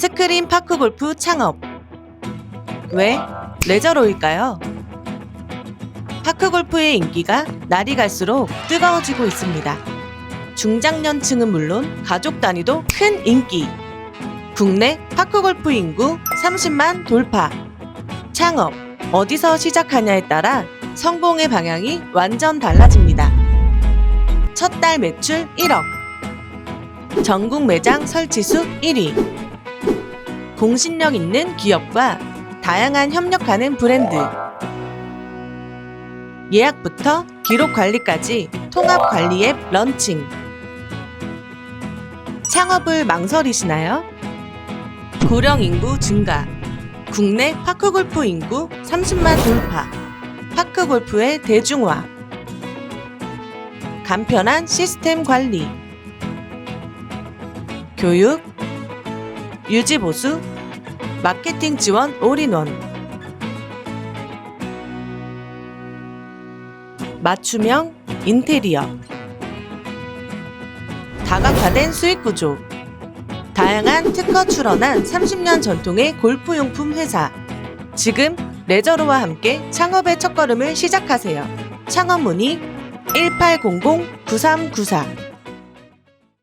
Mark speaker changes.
Speaker 1: 스크린 파크 골프 창업. 왜 레저로일까요? 파크 골프의 인기가 날이 갈수록 뜨거워지고 있습니다. 중장년층은 물론 가족 단위도 큰 인기. 국내 파크 골프 인구 30만 돌파. 창업 어디서 시작하냐에 따라 성공의 방향이 완전 달라집니다. 첫 달 매출 1억. 전국 매장 설치 수 1위. 공신력 있는 기업과 다양한 협력하는 브랜드. 예약부터 기록 관리까지 통합 관리 앱 런칭. 창업을 망설이시나요? 고령 인구 증가. 국내 파크 골프 인구 30만 돌파. 파크 골프의 대중화. 간편한 시스템 관리. 교육, 유지 보수, 마케팅 지원 올인원. 맞춤형 인테리어. 다각화된 수익 구조. 다양한 특허 출원한 30년 전통의 골프용품 회사. 지금 레저로와 함께 창업의 첫걸음을 시작하세요. 창업 문의 1800-9394